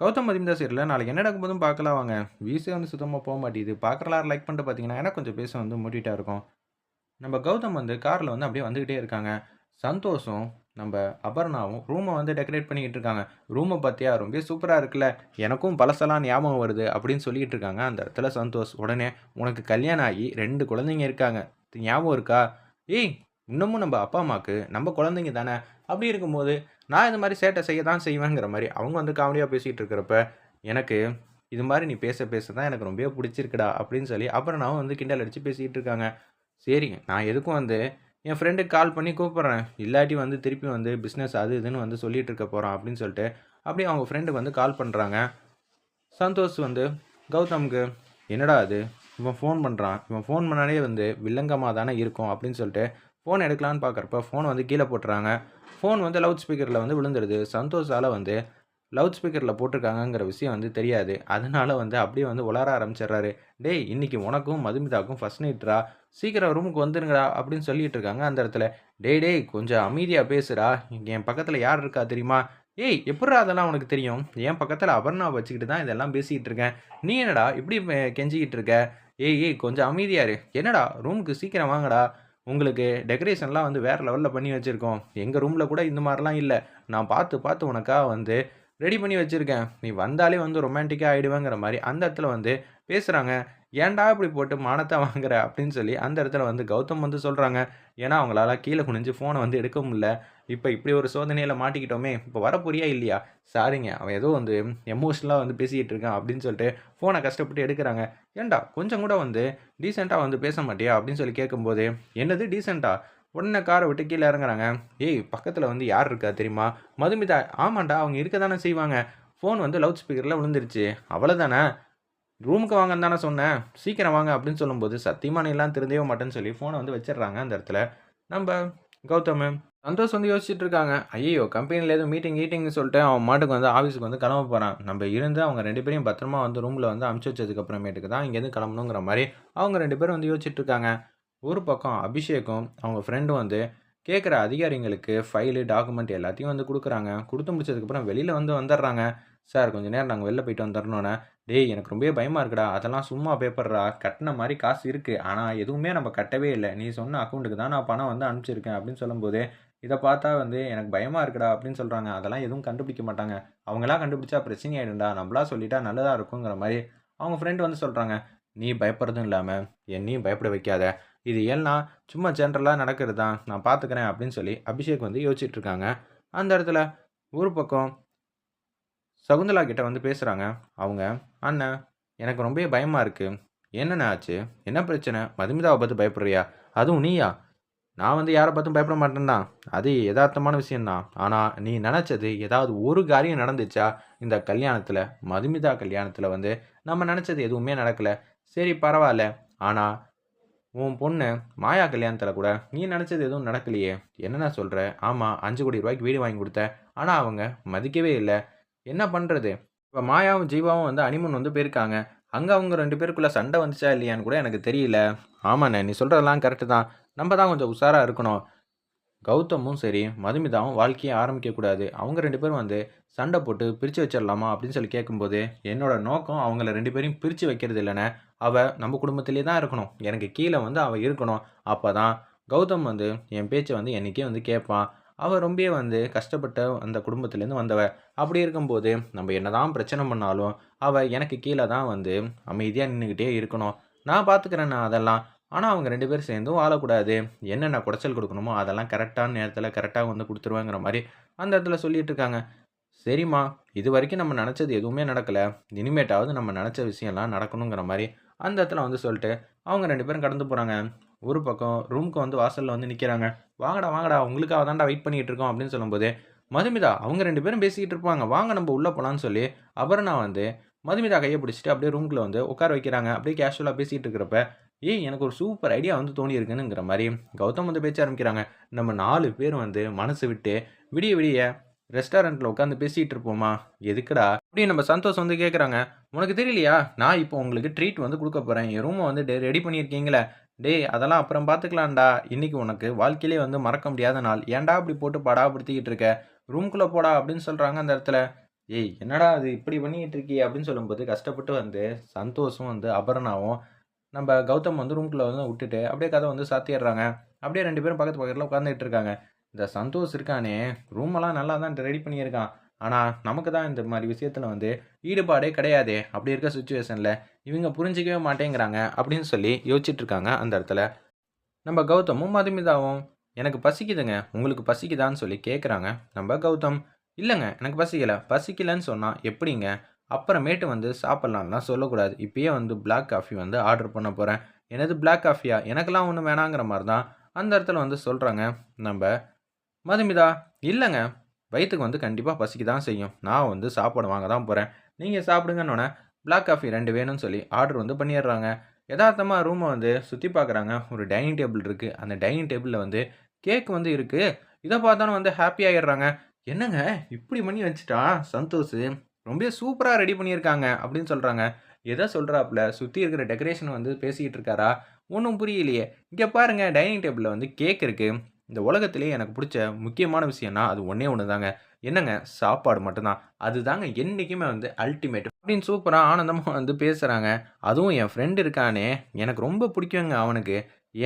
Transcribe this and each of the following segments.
கௌதம் மதிமிதா சீரியலில். நாளைக்கு என்ன நடக்கும்போதும் பார்க்கலாம் வாங்க. வீசே வந்து சுத்தமாக போக மாட்டேங்குது பார்க்குறலாம் லைக் பண்ணிட்டு பார்த்தீங்கன்னா எனக்கு கொஞ்சம் பேச வந்து மூட்டிகிட்டா இருக்கும். நம்ம கௌதம் வந்து காரில் வந்து அப்படியே வந்துக்கிட்டே இருக்காங்க. சந்தோஷம் நம்ம அபர்ணாவும் ரூமை வந்து டெக்கரேட் பண்ணிக்கிட்டு இருக்காங்க. ரூமை பார்த்தியா? ரொம்ப சூப்பராக இருக்குல்ல. எனக்கும் பழசெல்லாம் ஞாபகம் வருது அப்படின்னு சொல்லிக்கிட்டு இருக்காங்க. அந்த இடத்துல சந்தோஷ் உடனே உனக்கு கல்யாணம் ஆகி ரெண்டு குழந்தைங்க இருக்காங்க. ஞாபகம் இருக்கா? ஏய் இன்னமும் நம்ம அப்பா அம்மாவுக்கு நம்ம குழந்தைங்க தானே? அப்படி இருக்கும்போது நான் இந்த மாதிரி சேட்டை செய்ய தான் செய்வேங்கிற மாதிரி அவங்க வந்து காமெடியாக பேசிகிட்டு இருக்கிறப்ப எனக்கு இது மாதிரி நீ பேச பேச தான் எனக்கு ரொம்ப பிடிச்சிருக்குடா அப்படின்னு சொல்லி அப்புறம் நான் வந்து கிண்டல் அடித்து பேசிக்கிட்டு இருக்காங்க. சரி நான் எதுக்கும் வந்து என் ஃப்ரெண்டுக்கு கால் பண்ணி கூப்பிட்றேன். இல்லாட்டி வந்து திருப்பி வந்து பிஸ்னஸ் அது இதுன்னு வந்து சொல்லிட்டு இருக்க போகிறான் அப்படின்னு சொல்லிட்டு அப்படியே அவங்க ஃப்ரெண்டுக்கு வந்து கால் பண்ணுறாங்க சந்தோஷ் வந்து கௌதம்க்கு என்னடா அது இவன் ஃபோன் பண்ணுறான் இவன் ஃபோன் பண்ணாலே வந்து வில்லங்கமாக தானே இருக்கும் அப்படின்னு சொல்லிட்டு ஃபோன் எடுக்கலான்னு பார்க்குறப்ப ஃபோன் வந்து கீழே போட்டுறாங்க. ஃபோன் வந்து லவுட் ஸ்பீக்கரில் வந்து விழுந்துடுது சந்தோஷால் வந்து லவுட் ஸ்பீக்கரில் போட்டிருக்காங்கங்கிற விஷயம் வந்து தெரியாது. அதனால வந்து அப்படியே வந்து உளர ஆரம்பிச்சிடுறாரு. டேய் இன்னைக்கு உனக்கும் மதுமிதாக்கும் ஃபஸ்ட் நைட்ரா சீக்கிரம் ரூமுக்கு வந்துருங்கடா அப்படின்னு சொல்லிட்டு இருக்காங்க அந்த இடத்துல. டேய் டேய் கொஞ்சம் அமைதியாக பேசுடா. என் பக்கத்தில் யார் இருக்கா தெரியுமா? ஏய் எப்படா அதெல்லாம் உனக்கு தெரியும்? என் பக்கத்தில் அபர்ணா வச்சுக்கிட்டு தான் இதெல்லாம் பேசிக்கிட்டு இருக்கேன். நீ என்னடா இப்படி கெஞ்சிக்கிட்டு இருக்க? ஏய் ஏய் கொஞ்சம் அமைதியாரு என்னடா? ரூமுக்கு சீக்கிரம் வாங்கடா. உங்களுக்கு டெக்கரேஷன்லாம் வந்து வேறு லெவலில் பண்ணி வச்சுருக்கோம். எங்கள் ரூமில் கூட இந்த மாதிரிலாம் இல்லை. நான் பார்த்து பார்த்து உனக்காக வந்து ரெடி பண்ணி வச்சுருக்கேன். நீ வந்தாலே வந்து ரொமான்டிக்காக ஆகிடுவேங்கிற மாதிரி அந்த இடத்துல வந்து பேசுகிறாங்க ஏன்டா இப்படி போட்டு மானத்தை வாங்குற? அப்படின்னு சொல்லி அந்த இடத்துல வந்து கௌதம் வந்து சொல்கிறாங்க ஏன்னா அவங்களால கீழே குனிஞ்சு ஃபோனை வந்து எடுக்க முடியல. இப்போ இப்படி ஒரு சோதனையில் மாட்டிக்கிட்டோமே இப்போ வரப்போறியா இல்லையா? சாரிங்க அவன் ஏதோ வந்து எமோஷனலாக வந்து பேசிக்கிட்டு இருக்கான் அப்படின்னு சொல்லிட்டு ஃபோனை கஷ்டப்பட்டு எடுக்கிறாங்க. ஏன்டா கொஞ்சம் கூட வந்து டீசெண்டாக வந்து பேச மாட்டியா? அப்படின்னு சொல்லி கேட்கும்போது என்னது டீசெண்டாக உடனே காரை விட்டு கீழே இறங்குறாங்க. ஏய் பக்கத்தில் வந்து யார் இருக்கா தெரியுமா? மதுமிதா. ஆமாண்டா அவங்க இருக்க தானே செய்வாங்க. ஃபோன் வந்து லவுட் ஸ்பீக்கரில் விழுந்துருச்சு. அவ்வளோதானே ரூமுக்கு வாங்கன்னு தானே சொன்னேன். சீக்கிரம் வாங்க அப்படின்னு சொல்லும்போது சத்தியமான எல்லாம் திருந்தவே மாட்டேன்னு சொல்லி ஃபோனை வந்து வச்சிடுறாங்க அந்த இடத்துல. நம்ம கௌதம் சந்தோஷ் வந்து யோசிச்சுட்டு இருக்காங்க. ஐயோ கம்பெனியில் எதுவும் மீட்டிங் கீட்டிங்னு சொல்லிட்டு அவன் மாட்டுக்கு வந்து ஆஃபீஸுக்கு வந்து கிளம்ப போகிறான் நம்ம இருந்து அவங்க ரெண்டு பேரையும் பத்திரமா வந்து ரூமில் வந்து அமுச்சு வச்சதுக்கப்புறமேட்டுக்கு தான் இங்கேருந்து கிளம்பணுங்கிற மாதிரி அவங்க ரெண்டு பேரும் வந்து யோசிச்சுட்டு இருக்காங்க. ஒரு பக்கம் அபிஷேக்கும் அவங்க ஃப்ரெண்டும் வந்து கேட்குற அதிகாரிங்களுக்கு ஃபைலு டாக்குமெண்ட் எல்லாத்தையும் வந்து கொடுக்குறாங்க. கொடுத்து முடிச்சதுக்கப்புறம் வெளியில் வந்து வந்துடுறாங்க. சார் கொஞ்சம் நேரம் நாங்கள் வெளில போயிட்டு வந்துடணுன்னே டேய் எனக்கு ரொம்ப பயமாக இருக்குடா. அதெல்லாம் சும்மா பேப்பர்ரா கட்டின மாதிரி காசு இருக்குது ஆனால் எதுவுமே நம்ம கட்டவே இல்லை. நீ சொன்ன அக்கௌண்ட்டுக்கு தான் நான் பணம் வந்து அனுப்பிச்சிருக்கேன் அப்படின்னு சொல்லும்போது இதை பார்த்தா வந்து எனக்கு பயமாக இருக்குடா அப்படின்னு சொல்கிறாங்க அதெல்லாம் எதுவும் கண்டுபிடிக்க மாட்டாங்க. அவங்களாம் கண்டுபிடிச்சா பிரச்சனை ஆகிடும்டா நம்மளா சொல்லிட்டா நல்லதாக இருக்குங்கிற மாதிரி அவங்க ஃப்ரெண்டு வந்து சொல்கிறாங்க நீ பயப்படுறதும் இல்லாமல் என்னையும் பயப்பட வைக்காத. இது எல்லாம் சும்மா ஜென்ரலாக நடக்கிறது தான் நான் பார்த்துக்கிறேன் அப்படின்னு சொல்லி அபிஷேக் வந்து யோசிச்சுட்ருக்காங்க அந்த இடத்துல ஒரு பக்கம் சகுந்தலா கிட்ட வந்து பேசுகிறாங்க அவங்க அண்ணன் எனக்கு ரொம்ப பயமாக இருக்குது என்னென்ன ஆச்சு? என்ன பிரச்சனை? மதுமிதாவை பார்த்து பயப்படுறியா? அதுவும் நீயா? நான் வந்து யாரை பார்த்தும் பயப்பட மாட்டேன்தான் அது யதார்த்தமான விஷயந்தான் ஆனால் நீ நினச்சது ஏதாவது ஒரு காரியம் நடந்துச்சா? இந்த கல்யாணத்தில் மதுமிதா கல்யாணத்தில் வந்து நம்ம நினச்சது எதுவுமே நடக்கலை. சரி பரவாயில்ல. ஆனால் உன் பொண்ணு மாயா கல்யாணத்தில் கூட நீ நினச்சது எதுவும் நடக்கலையே. என்னென்ன சொல்கிற ஆமாம் அஞ்சு கோடி ரூபாய்க்கு வீடு வாங்கி கொடுத்த ஆனால் அவங்க மதிக்கவே இல்லை. என்ன பண்ணுறது இப்போ மாயாவும் ஜீவாவும் வந்து அனிமன் வந்து போயிருக்காங்க. அங்கே அவங்க ரெண்டு பேருக்குள்ளே சண்டை வந்துச்சா இல்லையான்னு கூட எனக்கு தெரியல. ஆமாண்ணே நீ சொல்கிறதெல்லாம் கரெக்டு தான். நம்ம தான் கொஞ்சம் உஷாராக இருக்கணும். கௌதமும் சரி மதுமிதாவும் வாழ்க்கையை ஆரம்பிக்கக்கூடாது அவங்க ரெண்டு பேரும் வந்து சண்டை போட்டு பிரித்து வச்சிடலாமா அப்படின்னு சொல்லி கேட்கும்போது என்னோட நோக்கம் அவங்கள ரெண்டு பேரையும் பிரித்து வைக்கிறது இல்லைன்னு அவள் நம்ம குடும்பத்திலே தான் இருக்கணும். எனக்கு கீழே வந்து அவள் இருக்கணும். அப்போ தான் கௌதம் வந்து என் பேச்சை வந்து என்றைக்கே வந்து கேட்பான். அவள் ரொம்பவே வந்து கஷ்டப்பட்ட அந்த குடும்பத்துலேருந்து வந்தவ அப்படி இருக்கும்போது நம்ம என்னதான் பிரச்சனை பண்ணாலும் அவள் எனக்கு கீழே தான் வந்து அமைதியாக நின்றுக்கிட்டே இருக்கணும். நான் பார்த்துக்கிறேண்ணா அதெல்லாம். ஆனால் அவங்க ரெண்டு பேரும் சேர்ந்தும் வாழக்கூடாது. என்னென்ன குடைச்சல் கொடுக்கணுமோ அதெல்லாம் கரெக்டான நேரத்தில் கரெக்டாக வந்து கொடுத்துருவாங்கிற மாதிரி அந்த இடத்துல சொல்லிட்டு இருக்காங்க. சரிம்மா இது வரைக்கும் நம்ம நினச்சது எதுவுமே நடக்கலை. இனிமேட்டாவது நம்ம நினச்ச விஷயம்லாம் நடக்கணுங்கிற மாதிரி அந்த இடத்துல வந்து சொல்லிட்டு அவங்க ரெண்டு பேரும் கடந்து போகிறாங்க ஒரு பக்கம் ரூமுக்கு வந்து வாசலில் வந்து நிற்கிறாங்க வாங்கடா வாங்கடா உங்களுக்காக தான்டா வெயிட் பண்ணிகிட்டு இருக்கோம் அப்படின்னு சொல்லும்போது மதுமிதா அவங்க ரெண்டு பேரும் பேசிக்கிட்டு இருப்பாங்க. வாங்க நம்ம உள்ளே போகலான்னு சொல்லி அபர்ணா வந்து மதுமிதா கையை பிடிச்சிட்டு அப்படியே ரூம்குள்ளே வந்து உட்கார வைக்கிறாங்க. அப்படியே கேஷுவலாக பேசிகிட்டு இருக்கிறப்ப ஏய் எனக்கு ஒரு சூப்பர் ஐடியா வந்து தோணி இருக்குன்னுங்கிற மாதிரி கௌதம் வந்து பேச்ச ஆரம்பிக்கிறாங்க. நம்ம நாலு பேர் வந்து மனசு விட்டு விடிய விடிய ரெஸ்டாரண்ட்டில் உட்காந்து பேசிகிட்டு இருப்போமா? எதுக்குடா? அப்படின்னு நம்ம சந்தோஷ் வந்து கேட்குறாங்க உனக்கு தெரியலையா? நான் இப்போ உங்களுக்கு ட்ரீட் வந்து கொடுக்க போகிறேன் என் ரூமை வந்து ரெடி பண்ணியிருக்கீங்களே. டேய் அதெல்லாம் அப்புறம் பார்த்துக்கலாம்டா இன்றைக்கி உனக்கு வாழ்க்கையிலே வந்து மறக்க முடியாத நாள். ஏன்டா இப்படி போட்டு படாபடுத்திக்கிட்டு இருக்க? ரூம்குள்ளே போடா அப்படின்னு சொல்கிறாங்க அந்த இடத்துல. ஏய் என்னடா அது இப்படி பண்ணிக்கிட்டு இருக்கியே அப்படின்னு சொல்லும்போது கஷ்டப்பட்டு வந்து சந்தோஷும் வந்து அபர்ணாவும் நம்ம கௌதம் வந்து ரூம்குள்ளே வந்து விட்டுட்டு அப்படியே கதை வந்து சாத்திடுறாங்க. அப்படியே ரெண்டு பேரும் பக்கத்து பக்கத்தில் உட்காந்துக்கிட்டு இருக்காங்க. இந்த சந்தோஷ் இருக்கானே ரூமெல்லாம் நல்லா தான் ரெடி பண்ணியிருக்கான். ஆனால் நமக்கு தான் இந்த மாதிரி விஷயத்தில் வந்து ஈடுபாடே கிடையாது அப்படி இருக்க சுச்சுவேஷனில் இவங்க புரிஞ்சிக்கவே மாட்டேங்கிறாங்க அப்படின்னு சொல்லி யோசிச்சுட்டு இருக்காங்க அந்த இடத்துல. நம்ம கௌதமும் மதுமிதாவும் எனக்கு பசிக்குதுங்க உங்களுக்கு பசிக்குதான்னு சொல்லி கேட்குறாங்க நம்ம கௌதம் இல்லைங்க எனக்கு பசிக்கலை பசிக்கலைன்னு சொன்னால் எப்படிங்க? அப்புறமேட்டு வந்து சாப்பிட்லான்லாம் சொல்லக்கூடாது. இப்பயே வந்து பிளாக் காஃபி வந்து ஆர்டர் பண்ண போகிறேன் எனது பிளாக் காஃபியா எனக்கெல்லாம் ஒன்றும் வேணாங்கிற மாதிரி தான். அந்த இடத்துல வந்து சொல்கிறாங்க நம்ம மதுமிதா இல்லைங்க வயிற்றுக்கு வந்து கண்டிப்பாக பசிக்கு தான் செய்யும். நான் வந்து சாப்பாடு வாங்க தான் போகிறேன் நீங்கள் சாப்பிடுங்கன்னொன்னே பிளாக் காஃபி ரெண்டு வேணும்னு சொல்லி ஆர்டர் வந்து பண்ணிடுறாங்க. யதார்த்தமாக ரூமை வந்து சுற்றி பார்க்குறாங்க ஒரு டைனிங் டேபிள் இருக்குது அந்த டைனிங் டேபிளில் வந்து கேக் வந்து இருக்குது இதை பார்த்தாலும் வந்து ஹாப்பி ஆகிடுறாங்க என்னங்க? இப்படி பண்ணி வச்சுட்டா? சந்தோஷ் ரொம்ப சூப்பராக ரெடி பண்ணியிருக்காங்க. அப்படின்னு சொல்கிறாங்க எதை சொல்கிறாப்புல சுற்றி இருக்கிற டெக்கரேஷன் வந்து பேசிக்கிட்டு இருக்காரா? ஒன்றும் புரியலையே. இங்கே பாருங்கள் டைனிங் டேபிளில் வந்து கேக் இருக்குது இந்த உலகத்திலே எனக்கு பிடிச்ச முக்கியமான விஷயம்னா அது ஒன்றே ஒன்று தாங்க என்னங்க? சாப்பாடு மட்டும்தான். அதுதாங்க என்றைக்குமே வந்து அல்டிமேட் அப்படின்னு சூப்பராக ஆனந்தமாக வந்து பேசுகிறாங்க அதுவும் என் ஃப்ரெண்டு இருக்கானே. எனக்கு ரொம்ப பிடிக்குங்க அவனுக்கு.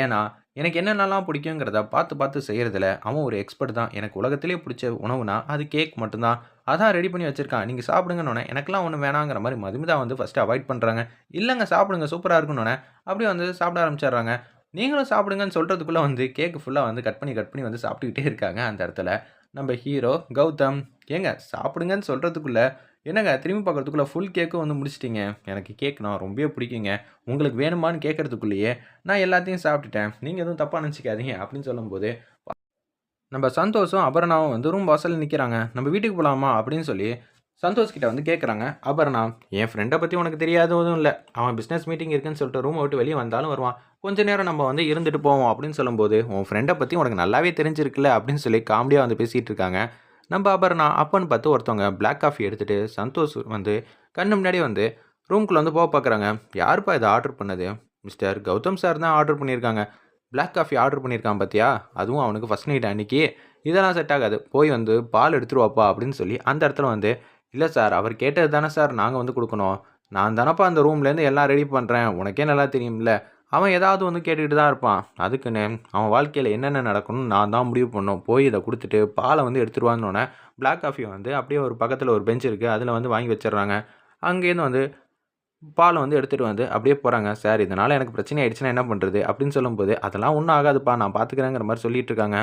ஏன்னா எனக்கு என்னென்னலாம் பிடிக்குங்கிறத பார்த்து பார்த்து செய்கிறதுல அவன் ஒரு எக்ஸ்பர்ட் தான். எனக்கு உலகத்திலே பிடிச்ச உணவுனா அது கேக் மட்டும்தான். அதான் ரெடி பண்ணி வச்சுருக்கான். நீங்கள் சாப்பிடுங்கன்னொன்னே எனக்கெல்லாம் ஒன்று வேணாங்கிற மாதிரி மதுமிதா வந்து ஃபஸ்ட்டு அவாய்ட் பண்ணுறாங்க இல்லைங்க சாப்பிடுங்க சூப்பராக இருக்குன்னொன்னே அப்படியே வந்து சாப்பிட ஆரம்பிச்சிடுறாங்க. நீங்களும் சாப்பிடுங்கன்னு சொல்கிறதுக்குள்ளே வந்து கேக்கு ஃபுல்லாக வந்து கட் பண்ணி கட் பண்ணி வந்து சாப்பிட்டுக்கிட்டே இருக்காங்க அந்த இடத்துல. நம்ம ஹீரோ கௌதம் ஏங்க சாப்பிடுங்கன்னு சொல்கிறதுக்குள்ளே என்னங்க திரும்பி பார்க்கறதுக்குள்ளே ஃபுல் கேக்கும் வந்து முடிச்சிட்டிங்க? எனக்கு கேக் நான் ரொம்பவே பிடிக்குங்க. உங்களுக்கு வேணுமான்னு கேட்கறதுக்குள்ளேயே நான் எல்லாத்தையும் சாப்பிட்டுட்டேன். நீங்கள் எதுவும் தப்பாக நினச்சிக்காதீங்க அப்படின்னு சொல்லும்போது நம்ம சந்தோஷம் அபர்ணாவும் வந்து ரூம் வாசலில் நிற்கிறாங்க நம்ம வீட்டுக்கு போகலாமா அப்படின்னு சொல்லி சந்தோஷ் கிட்ட வந்து கேட்குறாங்க அபர்ணா என் ஃப்ரெண்டை பற்றி உனக்கு தெரியாததும் இல்லை. அவன் பிஸ்னஸ் மீட்டிங் இருக்குன்னு சொல்லிட்டு ரூம் விட்டு வெளியே வந்தாலும் வருவான். கொஞ்ச நேரம் நம்ம வந்து இருந்துட்டு போவோம் அப்படின்னு சொல்லும்போது உன் ஃப்ரெண்டை பற்றி உனக்கு நல்லாவே தெரிஞ்சிருக்குல்ல அப்படின்னு சொல்லி காமெடியாக வந்து பேசிகிட்டு இருக்காங்க. நம்ம அபர்ணா அப்பன்னு பார்த்து ஒருத்தவங்க பிளாக் காஃபி எடுத்துகிட்டு சந்தோஷ் வந்து கண்ணு முன்னாடி வந்து ரூம்குள்ளே வந்து போக பார்க்குறாங்க யாருப்பா இதை ஆர்டர் பண்ணது? மிஸ்டர் கௌதம் சார் தான் ஆர்டர் பண்ணியிருக்காங்க. பிளாக் காஃபி ஆர்டர் பண்ணியிருக்கான் பார்த்தியா அதுவும் அவனுக்கு ஃபஸ்ட் நைட் அன்னைக்கு. இதெல்லாம் செட் ஆகாது. போய் வந்து பால் எடுத்துருவாப்பா அப்படின்னு சொல்லி அந்த இடத்துல வந்து இல்லை சார் அவர் கேட்டது தானே சார் நாங்கள் வந்து கொடுக்கணும். நான் தானப்பா அந்த ரூம்லேருந்து எல்லாம் ரெடி பண்ணுறேன் உனக்கே நல்லா தெரியும்ல. அவன் ஏதாவது வந்து கேட்டுக்கிட்டு தான் இருப்பான். அதுக்குன்னு அவன் வாழ்க்கையில் என்னென்ன நடக்கணும்னு நான் தான் முடிவு பண்ணோம் போய் இதை கொடுத்துட்டு பாலை வந்து எடுத்துருவான்னொன்னே பிளாக் காஃபி வந்து அப்படியே ஒரு பக்கத்தில் ஒரு பெஞ்ச் இருக்குது அதில் வந்து வாங்கி வச்சிடுறாங்க. அங்கேருந்து வந்து பாலை வந்து எடுத்துகிட்டு வந்து அப்படியே போகிறாங்க சார் இதனால் எனக்கு பிரச்சனை ஆயிடுச்சுன்னா என்ன பண்ணுறது அப்படின்னு சொல்லும்போது அதெல்லாம் ஒன்றும் ஆகாதுப்பா. நான் பார்த்துக்கிறேங்கிற மாதிரி சொல்லிட்டு இருக்காங்க.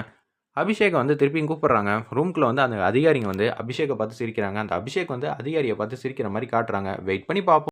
அபிஷேகம் வந்து திருப்பியும் கூப்பிட்றாங்க. ரூம்குள்ளே வந்து அந்த அதிகாரிங்க வந்து அபிஷேகை பார்த்து சிரிக்கிறாங்க. அந்த அபிஷேக் வந்து அதிகாரியை பார்த்து சிரிக்கிற மாதிரி காட்டுறாங்க. வெயிட் பண்ணி பார்ப்போம்